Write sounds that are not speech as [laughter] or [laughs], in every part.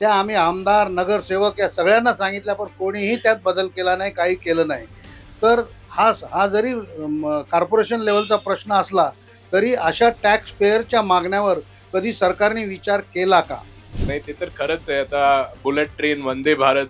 त्या आम्ही आमदार नगरसेवक या सगळ्यांना सांगितल्या पण कोणीही त्यात बदल केला नाही काही केलं नाही. तर हा हा जरी म, कॉर्पोरेशन लेवलचा प्रश्न असला तरी अशा टॅक्स पेअरच्या मागण्यावर कधी सरकारने विचार केला का? नाही ते तर खरंच आहे. आता bullet train Vande Bharat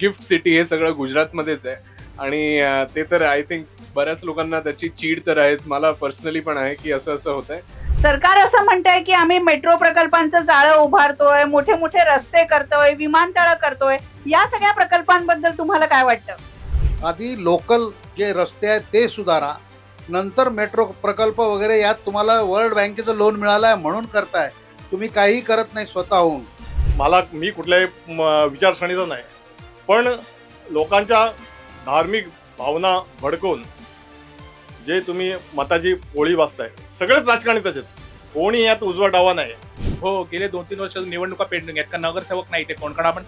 gift city हे सगळं गुजरातमध्येच आहे. आणि अं, ते तर आय थिंक बऱ्याच लोकांना त्याची चीड तर आहेच. मला पर्सनली पण आहे की असं असं होतंय. सरकार असं म्हणतंय की आम्ही मेट्रो प्रकल्पांचं जाळं उभारतोय मोठे मोठे रस्ते करतोय विमानतळ करतोय. या सगळ्या प्रकल्पांबद्दल तुम्हाला काय वाटतं? आधी लोकल जे रस्ते आहेत ते सुधारा. नंतर मेट्रो प्रकल्प वगैरे यात तुम्हाला वर्ल्ड बँकेचं लोन मिळालं आहे म्हणून करताय. तुम्ही काही करत नाही स्वतःहून. मला मी कुठल्याही म, विचारसरणीचा नाही. पण लोकांच्या धार्मिक भावना भडकवून जे तुम्ही मताची पोळी वाचताय सगळेच राजकारणी तसेच. कोणी यात उजवा डावा नाही. हो गेले दोन तीन वर्ष निवडणुका पेंडिंग आहेत का नगरसेवक नाही ते कोण कारण आपण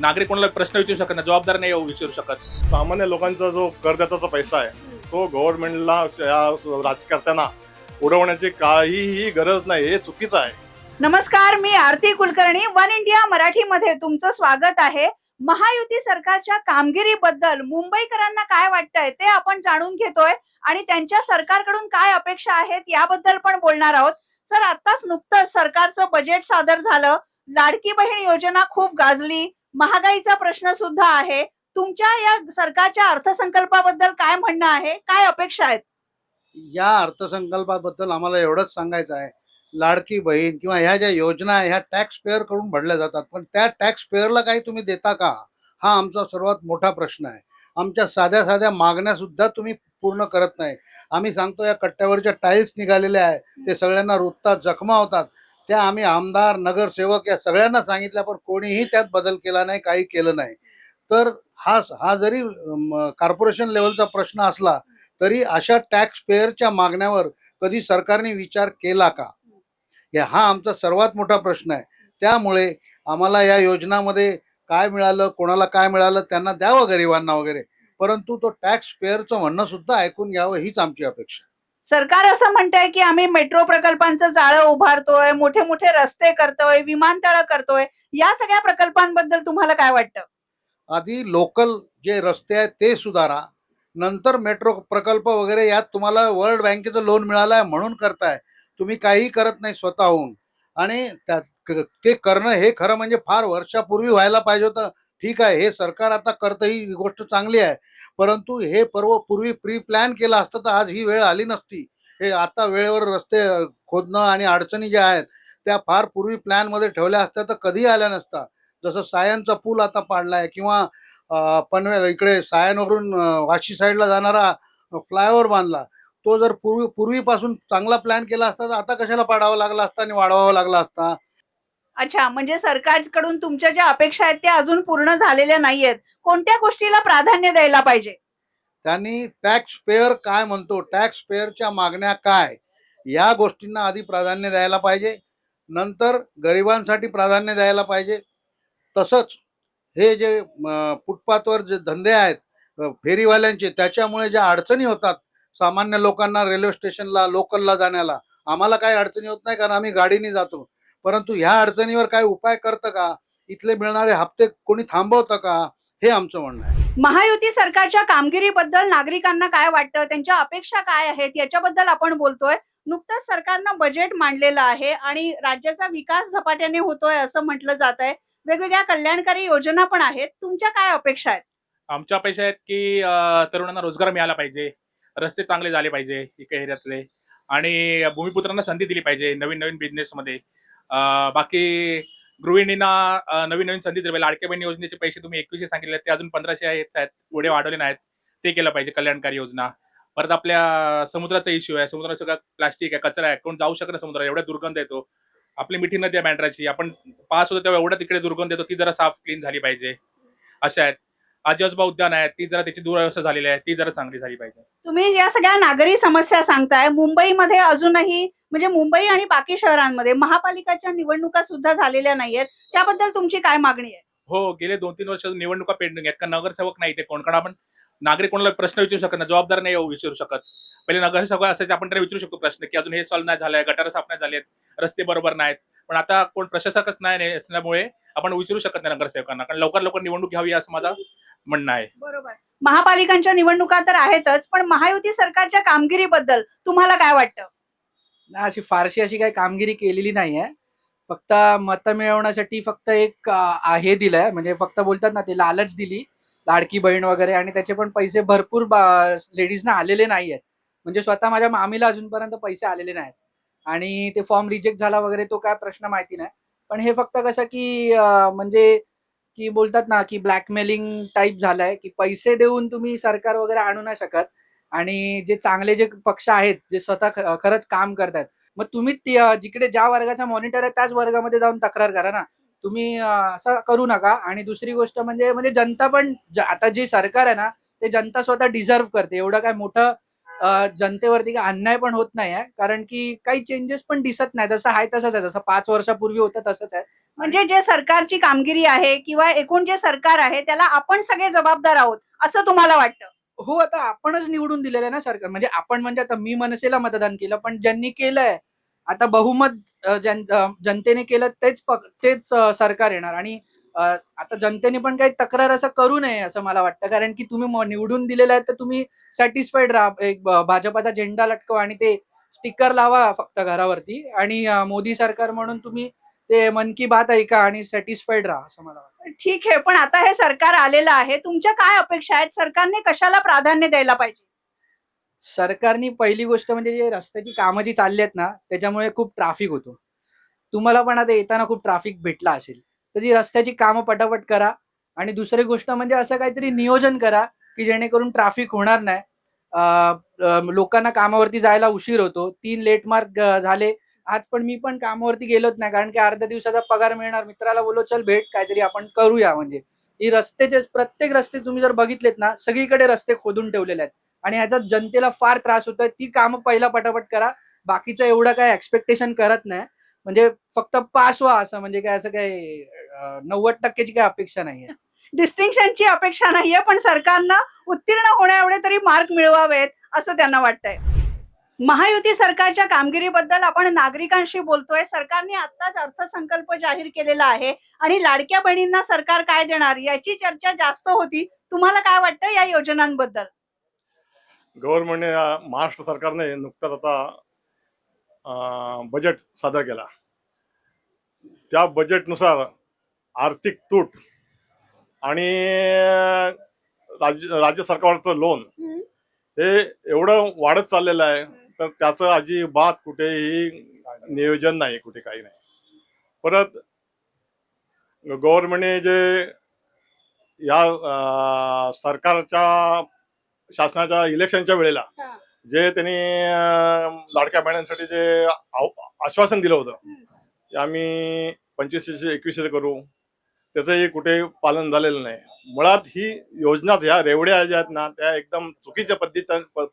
नागरिक कोणाला प्रश्न विचारू शकत नाही जबाबदार नाही येऊ विचारू शकत. सामान्य लोकांचा जो करदात्याचा पैसा आहे तो गव्हर्नमेंटला या राजकर्त्यांना उडवण्याची काहीही गरज नाही हे चुकीचं आहे. नमस्कार मी आरती कुलकर्णी वन इंडिया मराठीमध्ये तुमचं स्वागत आहे. महायुती सरकारच्या कामगिरीबद्दल मुंबईकरांना काय वाटतंय ते आपण जाणून घेतोय. आणि त्यांच्या सरकारकडून काय अपेक्षा आहेत याबद्दल पण बोलणार आहोत. सर आताच नुकतंच सरकारचं बजेट सादर झालं. लाडकी बहीण योजना खूप गाजली. महागाईचा प्रश्न सुद्धा आहे. तुमच्या या सरकारच्या अर्थसंकल्पाबद्दल काय म्हणणं आहे? काय अपेक्षा आहेत? या अर्थसंकल्पाबद्दल आम्हाला एवढंच सांगायचं आहे. लाडकी बहीण किंवा ह्या ज्या योजना आहे ह्या टॅक्स पेअरकडून भरल्या जातात. पण त्या टॅक्स पेअरला काही तुम्ही देता का? हा आमचा सर्वात मोठा प्रश्न आहे. आमच्या साध्या साध्या मागण्या सुद्धा तुम्ही पूर्ण करत नाही. आम्ही सांगतो या कट्ट्यावरच्या टाईल्स निघालेल्या आहे ते सगळ्यांना रुततात जखमा होतात. त्या आम्ही आमदार नगरसेवक या सगळ्यांना सांगितल्या पण कोणीही त्यात बदल केला नाही काही केलं नाही. तर हा हा जरी कॉर्पोरेशन लेवलचा प्रश्न असला तरी अशा टॅक्स पेअरच्या मागण्यावर कधी सरकारने विचार केला का? हे हा आमचा सर्वात मोठा प्रश्न आहे. त्यामुळे आम्हाला या योजनामध्ये काय मिळालं कोणाला काय मिळालं त्यांना द्यावं गरिबांना वगैरे. परंतु तो टॅक्स पेअरचं म्हणणं सुद्धा ऐकून घ्यावं हीच आमची अपेक्षा. सरकार असं म्हणतंय की आम्ही मेट्रो प्रकल्पांचं जाळं उभारतोय मोठे मोठे रस्ते करतोय विमानतळ करतोय. या सगळ्या प्रकल्पांबद्दल तुम्हाला काय वाटतं? आधी लोकल जे रस्ते आहेत ते सुधारा. नंतर मेट्रो प्रकल्प वगैरे यात तुम्हाला वर्ल्ड बँकेचं लोन मिळालं आहे म्हणून करताय. तुम्ही काहीही करत नाही स्वतःहून. आणि त्यात ते करणं हे खरं म्हणजे फार वर्षापूर्वी व्हायला पाहिजे होतं. ठीक आहे हे सरकार आता करतं ही गोष्ट चांगली आहे. परंतु हे पर्व पूर्वी प्री प्लॅन केलं असतं तर आज ही वेळ आली नसती. हे आता वेळेवर रस्ते खोदणं आणि अडचणी ज्या आहेत त्या फार पूर्वी प्लॅनमध्ये ठेवल्या असत्या तर कधीही आल्या नसता. जसं सायनचा पूल आता पाडला आहे किंवा पनवेल इकडे सायनवरून वाशी साईडला जाणारा फ्लायओव्हर बांधला तो जर पूर्वी पूर्वीपासून चांगला प्लॅन केला असता तर आता कशाला पाडावा लागला असता आणि वाढवावा लागला असता? अच्छा म्हणजे सरकारकडून तुमच्या ज्या अपेक्षा आहेत त्या अजून पूर्ण झालेल्या नाहीयेत. कोणत्या गोष्टीला प्राधान्य द्यायला पाहिजे? त्यांनी टॅक्स पेअर काय म्हणतो? टॅक्स पेअरच्या मागण्या काय? या गोष्टींना आधी प्राधान्य द्यायला पाहिजे. नंतर गरिबांसाठी प्राधान्य द्यायला पाहिजे. तसंच हे जे फुटपाथवर जे धंदे आहेत फेरीवाल्यांचे त्याच्यामुळे ज्या अडचणी होतात सामान्य लोकांना रेल्वे स्टेशनला लोकलला जाण्याला आम्हाला काही अडचणी होत नाही कारण आम्ही गाडीने जातो. परंतु ह्या अडचणीवर काय उपाय करतं का? इथले मिळणारे हप्ते कोणी थांबवतं का? हे आमचं म्हणणं आहे. महायुती सरकारच्या कामगिरीबद्दल नागरिकांना काय वाटतं? त्यांच्या अपेक्षा काय आहेत? याच्याबद्दल आपण बोलतोय. नुकतंच सरकारनं बजेट मांडलेलं आहे आणि राज्याचा विकास झपाट्याने होतोय असं म्हटलं जात आहे. वेगवेगळ्या कल्याणकारी योजना पण आहेत. तुमच्या काय अपेक्षा आहेत? आमच्या अपेक्षा आहेत की अं, तरुणांना रोजगार मिळाला पाहिजे. रस्ते चांगले झाले पाहिजे एका एरियातले. आणि भूमिपुत्रांना संधी दिली पाहिजे नवीन नवीन बिझनेसमध्ये बाकी गृहिणींना नवीन नवीन संधी दिली पाहिजे. लाडक्या बहीण योजनेचे पैसे तुम्ही एकवीसशे सांगितले ते अजून पंधराशे येत आहेत. पुढे वाढवले नाहीत. ते केलं पाहिजे कल्याणकारी योजना. परत आपल्या समुद्राचा इश्यू आहे. समुद्रात सगळं प्लास्टिक आहे कचरा आहे. कोण जाऊ शकत नाही समुद्रात. एवढ्या दुर्गंध येतो. आपली मिठी नदी आहे बँड्राची. आपण पास होतो तेव्हा एवढा तिकडे दुर्गंध येतो. ती जरा साफ क्लीन झाली पाहिजे. अशा आहेत. आजीआजोबा उद्यान आहे ती जरा त्याची दुरवस्था झालेली आहे ती जरा चांगली झाली पाहिजे. तुम्ही या सगळ्या नागरी समस्या सांगताय मुंबईमध्ये अजूनही म्हणजे मुंबई आणि बाकी शहरांमध्ये महापालिकाच्या निवडणुका सुद्धा झालेल्या नाहीयेत त्याबद्दल तुमची काय मागणी आहे? हो गेले दोन तीन वर्ष निवडणुका पेंडिंग आहेत का नगरसेवक नाही ते कोण कारण आपण नागरिक कोणाला प्रश्न विचारू शकत नाही जबाबदार नाही येऊ विचारू शकत. पहिले नगरसेवक असायचे आपण त्यांना विचारू शकतो प्रश्न की अजून हे सॉल्व्ह नाही झालंय गटार साफ नाही झालेत रस्ते बरोबर नाहीत. पण आता कोण प्रशासकच नाही असल्यामुळे आपण विचारू शकत नाही नगरसेवकांना. कारण लवकर लवकर निवडणूक घ्यावी असं माझं म्हणणं आहे. बरोबर. महापालिकांच्या निवडणुका तर आहेतच पण महायुती सरकारच्या कामगिरीबद्दल तुम्हाला काय वाटतं? नाही, अशी फारशी अशी काही कामगिरी केलेली नाहीये. फक्त मतं मिळवण्यासाठी फक्त एक अं, हे दिलंय. म्हणजे फक्त बोलतात ना ते लालच दिली लाडकी बहीण वगैरे आणि त्याचे पण पैसे भरपूर लेडीजना आलेले नाहीयेत. म्हणजे स्वतः माझ्या मामीला अजूनपर्यंत पैसे आलेले नाहीत आणि ते फॉर्म रिजेक्ट झाला वगैरे तो काय प्रश्न माहिती नाही. पण हे फक्त कसं की म्हणजे की बोलतात ना की ब्लॅकमेलिंग टाईप झालंय की पैसे देऊन तुम्ही सरकार वगैरे आणू नाही शकत. आणि जे चांगले जे पक्ष आहेत जे स्वतः खरंच काम करतात मग तुम्ही जिकडे ज्या वर्गाचा मॉनिटर आहे त्याच वर्गामध्ये जाऊन तक्रार करा ना. तुम्ही असं करू नका. आणि दुसरी गोष्ट म्हणजे म्हणजे जनता पण आता जे सरकार आहे ना ते जनता स्वतः डिझर्व करते. एवढं काय मोठं जनतेवरती काय अन्याय पण होत नाही आहे. कारण की काही चेंजेस पण दिसत नाही. जसं आहे तसंच आहे. जसं पाच वर्षापूर्वी होतं तसंच आहे. म्हणजे जे सरकारची कामगिरी आहे किंवा एकूण जे सरकार आहे त्याला आपण सगळे जबाबदार आहोत असं तुम्हाला वाटतं? हो आता आपणच निवडून दिलेलं आहे ना सरकार. म्हणजे आपण म्हणजे आता मी मनसेला मतदान केलं पण ज्यांनी केलंय आता बहुमत जनतेने केलं तेच तेच सरकार येणार. आणि आता जनतेने पण काही तक्रार असं करू नये असं मला वाटतं. कारण की तुम्ही निवडून दिलेलं आहे तर तुम्ही सॅटिस्फाईड राहा. एक भाजपाचा झेंडा लटकवा आणि ते स्टिकर लावा फक्त घरावरती. आणि मोदी सरकार म्हणून तुम्ही ते मन की बात ऐका आणि सॅटिस्फाईड राहा असं मला वाटतं. ठीक आहे पण आता हे सरकार आलेलं आहे. तुमच्या काय अपेक्षा आहेत? सरकारने कशाला प्राधान्य द्यायला पाहिजे? सरकारनी पहिली गोष्ट म्हणजे जे रस्त्याची कामं जी चालली आहेत ना त्याच्यामुळे खूप ट्राफिक होतो. तुम्हाला पण आता येताना खूप ट्राफिक भेटला असेल. तर ती रस्त्याची कामं पटापट करा. आणि दुसरी गोष्ट म्हणजे असं काहीतरी नियोजन करा की जेणेकरून ट्राफिक होणार नाही. लोकांना कामावरती जायला उशीर होतो. तीन लेट मार्क झाले. आज पण मी पण कामावरती गेलोच नाही कारण की अर्ध्या दिवसाचा पगार मिळणार. मित्राला बोलो चल भेट काहीतरी आपण करूया. म्हणजे ही रस्त्याचे प्रत्येक रस्ते तुम्ही जर बघितलेत ना सगळीकडे रस्ते खोदून ठेवलेले आहेत. आणि ह्याचा जनतेला फार त्रास होतोय. ती कामं पहिला पटापट करा. बाकीचं एवढं काय एक्सपेक्टेशन करत नाही. म्हणजे फक्त पास व्हा असं म्हणजे काय असं काय अं, नव्वद टक्क्याची काय अपेक्षा नाहीये. [laughs] डिस्टिंक्शनची अपेक्षा नाहीये पण सरकारनं उत्तीर्ण होण्या एवढे तरी मार्क मिळवावेत असं त्यांना वाटतंय. महायुती सरकारच्या कामगिरीबद्दल आपण नागरिकांशी बोलतोय. सरकारने आत्ताच अर्थसंकल्प जाहीर केलेला आहे आणि लाडक्या बहिणींना सरकार काय देणार याची चर्चा जास्त होती. तुम्हाला काय वाटतं या योजनांबद्दल? गव्हर्नमेंटने महाराष्ट्र सरकारने नुकताच आता बजेट सादर केला. त्या बजेटनुसार आर्थिक तूट आणि राज्य राज्य सरकारचं लोन हे एवढं वाढत चाललेलं आहे तर त्याचं अजिबात कुठेही नियोजन नाही कुठे काही नाही. परत गव्हर्नमेंटने जे या सरकारच्या शासनाच्या इलेक्शनच्या वेळेला. जे त्यांनी लाडक्या बहिणींसाठी जे आश्वासन दिलं होतं. की आम्ही पंचवीसशे एकवीसशे करू. त्याचंही कुठे पालन झालेलं नाही. मुळात ही योजना ह्या रेवड्या ज्या आहेत ना त्या एकदम चुकीच्या पद्धती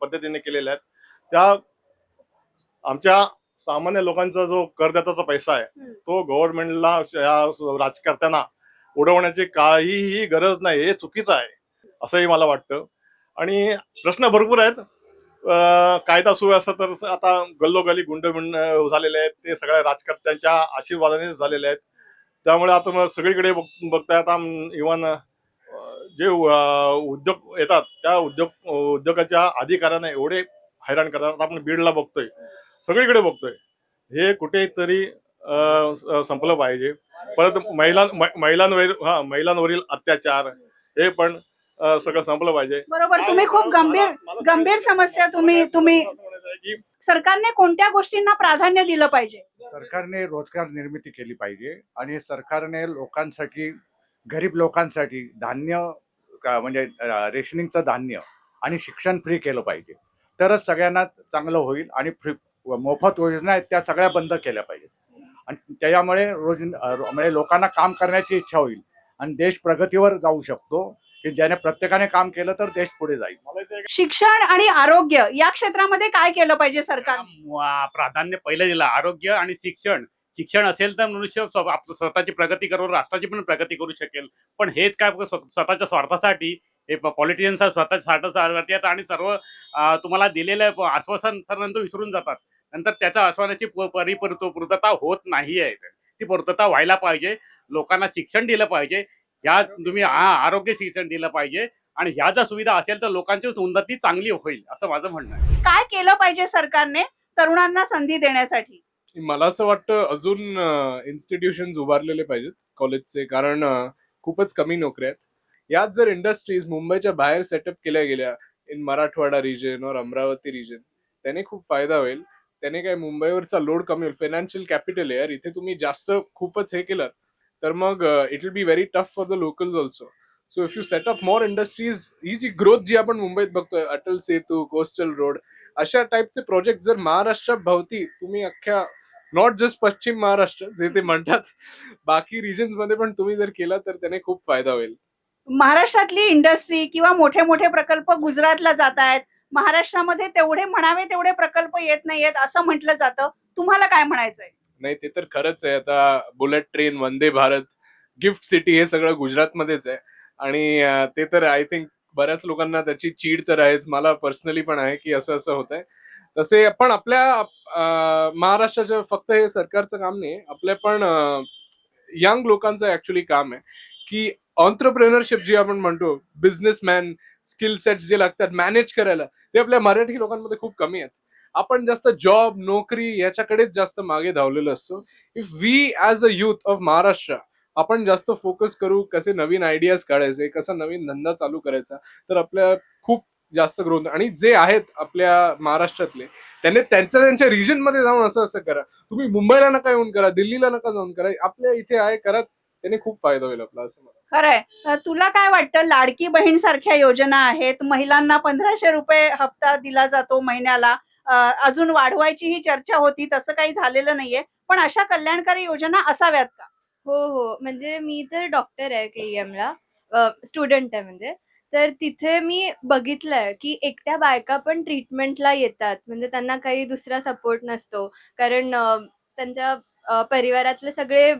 पद्धतीने केलेल्या आहेत. त्या आमच्या सामान्य लोकांचा जो करदात्याचा पैसा आहे. तो गव्हर्नमेंटला या राजकर्त्यांना उडवण्याची काहीही गरज नाही. हे चुकीचं आहे असंही मला वाटतं. आणि प्रश्न भरपूर आहेत. कायदा सुव्यवस्था तर आता गल्लोगल्ली गुंड झालेले आहेत. ते सगळ्या राजकर्त्यांच्या आशीर्वादाने झालेले आहेत. त्यामुळे आता मग सगळीकडे बघ- बघताय आता इव्हन जे उद्योग येतात त्या उद्योग उद्योगाच्या अधिकाऱ्यांना एवढे हैराण करतात. आता आपण बीडला बघतोय. सगळीकडे बघतोय. हे कुठेतरी संपलं पाहिजे. परत महिला म- महिलांवर हा महिलांवरील अत्याचार हे पण सगळं संपलं पाहिजे. बरोबर तुम्ही खूप गंभीर गंभीर समस्या तुम्ही तुम्ही सरकारने कोणत्या गोष्टींना प्राधान्य दिलं पाहिजे? सरकारने रोजगार निर्मिती केली पाहिजे आणि सरकारने लोकांसाठी गरीब लोकांसाठी धान्य का- म्हणजे रेशनिंगचं धान्य आणि शिक्षण फ्री केलं पाहिजे. तरच सगळ्यांना चांगलं होईल आणि फ्री मोफत योजना आहेत त्या सगळ्या बंद केल्या पाहिजेत. आणि त्याच्यामुळे रोज म्हणजे लोकांना काम करण्याची इच्छा होईल. आणि देश प्रगतीवर जाऊ शकतो. की ज्याने प्रत्येकाने काम केलं तर देश पुढे जाईल. शिक्षण आणि आरोग्य या क्षेत्रामध्ये काय केलं पाहिजे सरकार? प्राधान्य पहिलं दिलं. आरोग्य आणि शिक्षण. शिक्षण असेल तर मनुष्य स्वतःची प्रगती करून राष्ट्राची पण प्रगती करू शकेल. पण हेच काय स्वतःच्या स्वार्थासाठी हे पॉलिटिशियन्स स्वतःच्या स्वार्थासाठी येतात आणि सर्व तुम्हाला दिलेलं आश्वासन सर नंतर विसरून जातात. नंतर त्याच्या आश्वासनाची प- परिपूर्त पूर्तता होत नाही आहे ती पूर्तता व्हायला पाहिजे. लोकांना शिक्षण दिलं पाहिजे. ह्या तुम्ही आरोग्य शिक्षण दिलं पाहिजे आणि ह्या जर सुविधा असेल तर लोकांची उन्नती चांगली होईल असं माझं म्हणणं आहे. काय केलं पाहिजे सरकारने तरुणांना संधी देण्यासाठी? मला असं वाटतं अजून इन्स्टिट्यूशन उभारलेले पाहिजेत कॉलेजचे कारण खूपच कमी नोकऱ्या आहेत. यात जर इंडस्ट्रीज मुंबईच्या बाहेर सेटअप केल्या गेल्या इन मराठवाडा रिजन और अमरावती रिजन त्याने खूप फायदा होईल. त्याने काय मुंबईवरचा लोड कमी होईल. फायनान्शियल कॅपिटल आहे यार इथे तुम्ही जास्त खूपच हे केलं. तर मग it will be very tough for the locals also so if you set up more industries ही जी ग्रोथ जी आपण मुंबईत बघतोय अटल सेतू कोस्टल रोड अशा टाईपचे प्रोजेक्ट जर महाराष्ट्रात भवती तुम्ही अख्ख्या नॉट जस्ट पश्चिम महाराष्ट्र जे ते म्हणतात बाकी रिजन्समध्ये पण तुम्ही जर केला तर त्याने खूप फायदा होईल. महाराष्ट्रातली इंडस्ट्री किंवा मोठे मोठे प्रकल्प गुजरातला जात आहेत. महाराष्ट्रामध्ये तेवढे म्हणावे तेवढे प्रकल्प येत नाहीयेत असं म्हटलं जातं. तुम्हाला काय म्हणायचंय? नाही ते तर खरंच आहे. आता bullet train Vande Bharat gift city हे सगळं गुजरातमध्येच आहे. आणि ते तर आय थिंक बऱ्याच लोकांना त्याची चीड तर आहेच. मला पर्सनली पण आहे की असं असं होत आहे तसे पण आपल्या महाराष्ट्राच्या फक्त हे सरकारचं काम नाही आपल्या पण यंग लोकांचं ऍक्च्युली काम आहे. की ऑन्टरप्रेनरशिप जी आपण म्हणतो बिझनेसमॅन स्किल सेट जे लागतात मॅनेज करायला ते आपल्या मराठी लोकांमध्ये खूप कमी आहेत. आपण जास्त जॉब नोकरी याच्याकडेच जास्त मागे धावलेलो असतो. If we as a youth of Maharashtra आपण जास्त फोकस करू कसे नवीन आयडियाज काढायचे कसा नवीन धंदा चालू करायचा तर आपल्या खूप जास्त ग्रोथ आणि जे आहेत आपल्या महाराष्ट्रातले त्यांनी त्यांच्या त्यांच्या रिजनमध्ये जाऊन असं असं करा. तुम्ही मुंबईला नका येऊन करा दिल्लीला नका जाऊन करा आपल्या इथे आहे करा त्याने खूप फायदा होईल आपला असं खरंय. तुला काय वाटतं लाडकी बहीण सारख्या योजना आहेत महिलांना पंधराशे रुपये हप्ता दिला जातो महिन्याला अजून वाढवायची ही चर्चा होती तसं काही झालेलं नाहीये. पण अशा कल्याणकारी योजना असाव्यात का? हो हो. म्हणजे मी तर डॉक्टर आहे के ला. स्टुडंट आहे म्हणजे. तर तिथे मी बघितलंय की एकट्या बायका पण ट्रीटमेंटला येतात. म्हणजे त्यांना काही दुसरा सपोर्ट नसतो. कारण त्यांच्या परिवारातले सगळे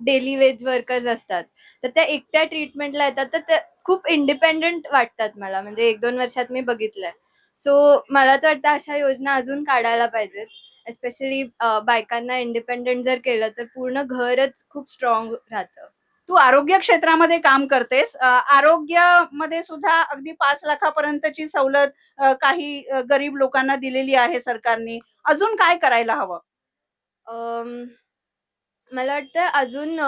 डेली वेज वर्कर्स असतात. तर त्या एकट्या ट्रीटमेंटला येतात. तर त्या खूप इंडिपेंडंट वाटतात मला. म्हणजे एक दोन वर्षात मी बघितलंय. सो मला तर वाटतं अशा योजना अजून काढायला पाहिजेत. एस्पेशली बायकांना इंडिपेंडेंट जर केलं तर पूर्ण घरच खूप स्ट्रॉंग राहतं. तू आरोग्य क्षेत्रामध्ये काम करतेस. आरोग्यामध्ये सुद्धा अगदी पाच लाखापर्यंतची सवलत काही गरीब लोकांना दिलेली आहे सरकारने. अजून काय करायला हवं? मला वाटतं अजून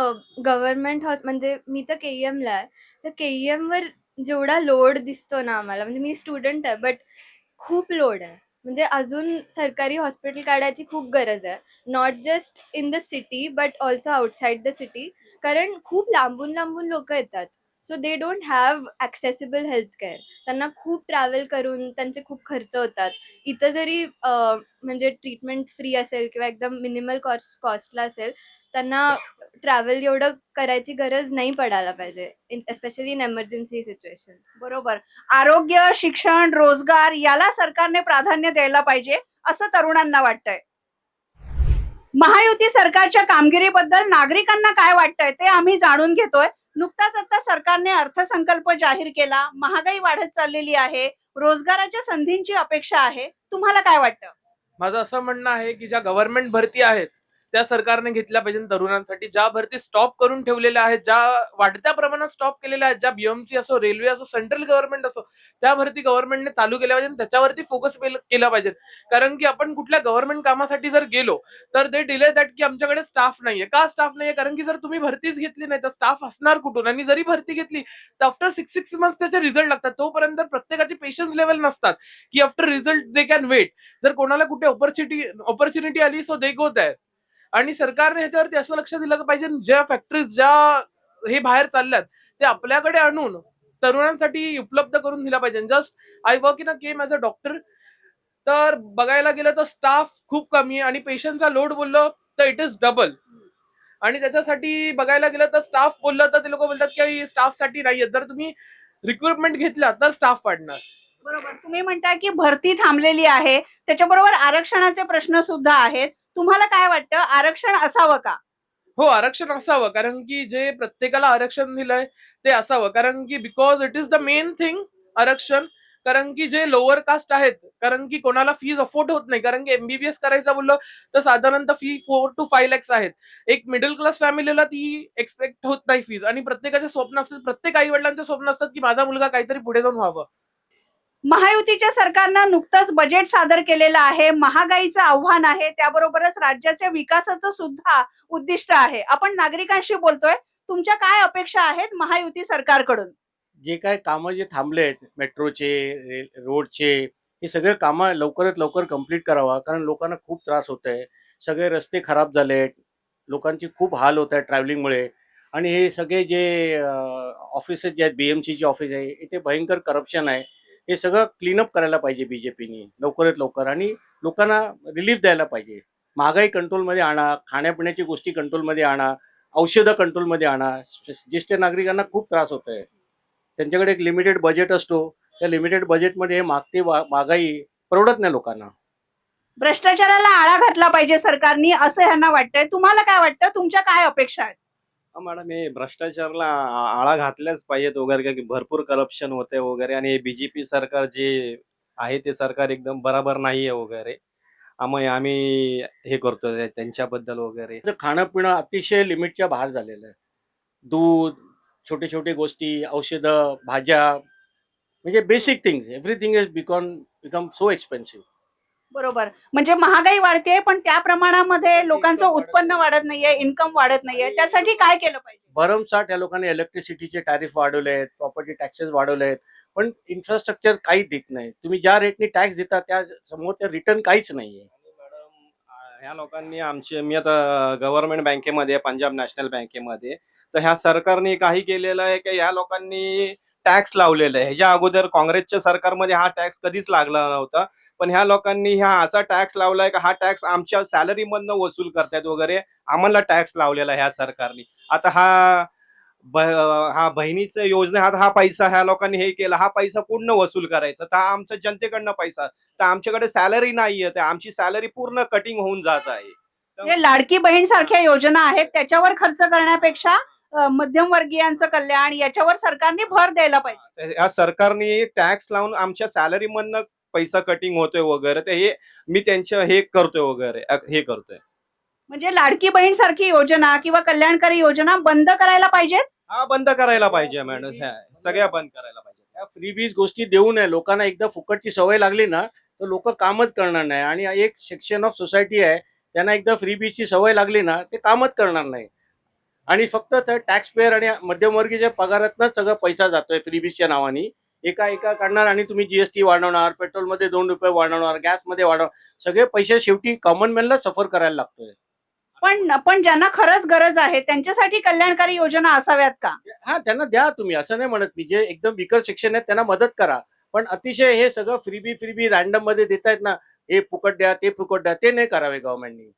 गव्हर्नमेंट हॉस म्हणजे मी तर के ला आहे. तर के वर जेवढा लोड दिसतो ना आम्हाला म्हणजे मी स्टुडंट आहे बट खूप लोड आहे. म्हणजे अजून सरकारी हॉस्पिटल काढायची खूप गरज आहे. Not just in the city but also outside the city कारण खूप लांबून लांबून लोक येतात. So they don't have accessible health care त्यांना खूप ट्रॅव्हल करून त्यांचे खूप खर्च होतात. इथं जरी म्हणजे ट्रीटमेंट फ्री असेल किंवा एकदम मिनिमल कॉस्ट कॉस्टला असेल त्यांना ट्रॅव्हल एवढं करायची गरज नाही पडायला पाहिजे एस्पेशली इन एमर्जन्सी सिच्युएशन बरोबर. आरोग्य शिक्षण रोजगार याला सरकारने प्राधान्य द्यायला पाहिजे असं तरुणांना वाटतंय. महायुती सरकारच्या कामगिरीबद्दल नागरिकांना काय वाटतंय ते आम्ही जाणून घेतोय. नुकताच आता सरकारने अर्थसंकल्प जाहीर केला महागाई वाढत चाललेली आहे रोजगाराच्या संधींची अपेक्षा आहे. तुम्हाला काय वाटतं? माझं असं म्हणणं आहे की ज्या गव्हर्नमेंट भरती आहेत त्या सरकारने घेतल्या पाहिजे तरुणांसाठी. ज्या भरती स्टॉप करून ठेवलेल्या आहेत ज्या वाढत्या प्रमाणात स्टॉप केलेल्या आहेत ज्या बीएमसी असो रेल्वे असो सेंट्रल गव्हर्नमेंट असो त्या भरती गव्हर्नमेंटने चालू केल्या पाहिजे त्याच्यावरती फोकस केला पाहिजे. कारण की आपण कुठल्या गव्हर्नमेंट कामासाठी जर गेलो तर ते डिले दॅट की आमच्याकडे स्टाफ नाहीये. का स्टाफ नाहीये? कारण की जर तुम्ही भरतीच घेतली नाही तर स्टाफ असणार कुठून? आणि जरी भरती घेतली तर आफ्टर सिक्स सिक्स मंथ त्याचे रिझल्ट लागतात. तोपर्यंत प्रत्येकाचे पेशन्स लेवल नसतात. की after result they can wait जर कोणाला कुठे ऑपॉर्च्युनिटी ऑपॉर्च्युनिटी आली सो दे गो दॅट आणि सरकारने ह्याच्यावरती असं लक्ष दिलं पाहिजे ज्या फॅक्टरीज ज्या हे बाहेर चालल्यात ते आपल्याकडे आणून तरुणांसाठी उपलब्ध करून दिला पाहिजे. Just I work in a came as a doctor तर बघायला गेलं तर स्टाफ खूप कमी आहे आणि पेशंटचा लोड बोललो तर इट इज डबल आणि त्याच्यासाठी बघायला गेलं तर स्टाफ बोललं तर ते लोक बोलतात की स्टाफसाठी नाहीये जर तुम्ही रिक्रुटमेंट घेतला तर स्टाफ वाढणार. बरोबर. तुम्ही म्हणताय की भरती थांबलेली आहे. त्याच्याबरोबर आरक्षणाचे प्रश्न सुद्धा आहेत. तुम्हाला काय वाटतं? आरक्षण असावं का? हो आरक्षण असावं. कारण की जे प्रत्येकाला आरक्षण दिलंय ते असावं. कारण की because it is the main thing आरक्षण कारण की जे लोअर कास्ट आहेत कारण की कोणाला फीज अफोर्ड होत नाही. कारण की एमबीबीएस करायचं बोललं तर साधारणतः fee four to five lakhs आहेत. एक मिडल क्लास फॅमिलीला ती एक्सेप्ट होत नाही फीज आणि प्रत्येकाचे स्वप्न असतात प्रत्येक आई वडिलांचे स्वप्न असतात की माझा मुलगा काहीतरी पुढे जाऊन व्हावं. महायुतीच्या सरकारनं नुकतंच बजेट सादर केलेलं आहे. महागाईचं आव्हान आहे. त्याबरोबरच राज्याच्या विकासाचं सुद्धा उद्दिष्ट आहे. आपण नागरिकांशी बोलतोय. तुमच्या काय अपेक्षा आहेत महायुती सरकारकडून? जे काय कामं जे थांबलेत मेट्रोचे रोडचे हे सगळे कामं लवकरात लवकर कंप्लीट करावा कारण लोकांना खूप त्रास होत आहे सगळे रस्ते खराब झाले लोकांची खूप हाल होत आहे ट्रॅव्हलिंगमुळे आणि हे सगळे जे ऑफिसेस जे आहेत बी एम सीचे ऑफिस आहे इथे भयंकर करप्शन आहे. हे सगळं क्लीनअप करायला पाहिजे बीजेपीनी लवकरात लवकर. आणि लोकांना रिलीफ द्यायला पाहिजे. महागाई कंट्रोलमध्ये आणा खाण्यापिण्याची गोष्टी कंट्रोलमध्ये आणा औषधं कंट्रोलमध्ये आणा. ज्येष्ठ नागरिकांना खूप त्रास होत आहे त्यांच्याकडे एक लिमिटेड बजेट असतो. त्या लिमिटेड बजेटमध्ये हे मागते महागाई परवडत नाही लोकांना. भ्रष्टाचाराला आळा घातला पाहिजे सरकारनी असं ह्यांना वाटतंय. तुम्हाला काय वाटतं? तुमच्या काय अपेक्षा आहेत? मॅडम हे भ्रष्टाचाराला आळा घातल्याच पाहिजेत वगैरे काय की भरपूर करप्शन होते वगैरे आणि हे बीजेपी सरकार जे आहे ते सरकार एकदम बराबर नाहीये वगैरे. आम्ही आम्ही हे करतो त्यांच्याबद्दल वगैरे. खाणं पिणं अतिशय लिमिटच्या बाहेर झालेलं आहे. दूध छोटे छोटे गोष्टी औषधं भाज्या म्हणजे basic things everything is become become so expensive बरोबर. म्हणजे महागाई वाढते पण त्या प्रमाणामध्ये लोकांचं उत्पन्न वाढत नाहीये इन्कम वाढत नाहीये. त्यासाठी काय केलं पाहिजे? भरमसाठ या लोकांनी इलेक्ट्रिसिटीचे टॅरिफ वाढवले आहेत प्रॉपर्टी टॅक्सेस वाढवले आहेत पण इन्फ्रास्ट्रक्चर काहीच देत नाही. तुम्ही ज्या रेटनी टॅक्स देता त्या समोर रिटर्न काहीच नाहीये. ह्या लोकांनी आमचे मी आता गव्हर्नमेंट बँकेमध्ये पंजाब नॅशनल बँकेमध्ये तर ह्या सरकारने काही केलेलं आहे की ह्या लोकांनी टॅक्स लावलेला आहे. ह्याच्या अगोदर काँग्रेसच्या सरकारमध्ये हा टॅक्स कधीच लागला नव्हता. पण ह्या लोकांनी ह्या असा टॅक्स लावलाय का हा टॅक्स आमच्या सॅलरी मधनं वसूल करतायत वगैरे आम्हाला टॅक्स लावलेला आहे ह्या सरकारने. आता हा हा बहिणीचं योजना हा हा पैसा ह्या लोकांनी हे केला हा पैसा पूर्ण वसूल करायचा. तर हा आमच्या जनतेकडनं पैसा तर आमच्याकडे सॅलरी नाहीये तर आमची सॅलरी पूर्ण कटिंग होऊन जात आहे. लाडकी बहीण सारख्या योजना आहेत त्याच्यावर खर्च करण्यापेक्षा अं, मध्यमवर्गीयांचं कल्याण याच्यावर सरकारने भर द्यायला पाहिजे. ह्या सरकारने टॅक्स लावून आमच्या सॅलरी मधनं पैसा कटिंग होतोय वगैरे तर हे मी त्यांच्या हे करतोय वगैरे हे करतोय. म्हणजे लाडकी बहीण सारखी योजना किंवा कल्याणकारी योजना बंद करायला पाहिजेत? हा बंद करायला पाहिजे मॅडम. ह्या सगळ्या बंद करायला पाहिजे. त्या फ्रीबीज गोष्टी देऊ नये लोकांना एकदा फुकटची सवय लागली ना तर लोक कामच करणार नाही. आणि एक सेक्शन ऑफ सोसायटी आहे त्यांना एकदा फ्रीबीजची सवय लागली ना ते कामच करणार नाही. आणि फक्त त्या टॅक्स पेअर आणि मध्यमवर्गीय पगारातनं सगळं पैसा जातोय फ्रीबीजच्या नावाने एका एका काढणार आणि तुम्ही जीएसटी वाढवणार पेट्रोलमध्ये दोन रुपये वाढवणार गॅसमध्ये वाढवणार सगळे पैसे शेवटी कॉमन मॅनला सफर करायला लागतोय. पण पण ज्यांना खरंच गरज आहे त्यांच्यासाठी कल्याणकारी योजना असाव्यात का? हा त्यांना द्या तुम्ही असं नाही म्हणत मी जे एकदम विकर सेक्शन आहेत त्यांना मदत करा. पण अतिशय हे सगळं फ्रीबी फ्रीबी रॅन्डममध्ये देतायत ना हे फुकट द्या ते फुकट द्या ते नाही करावे गव्हर्नमेंटनी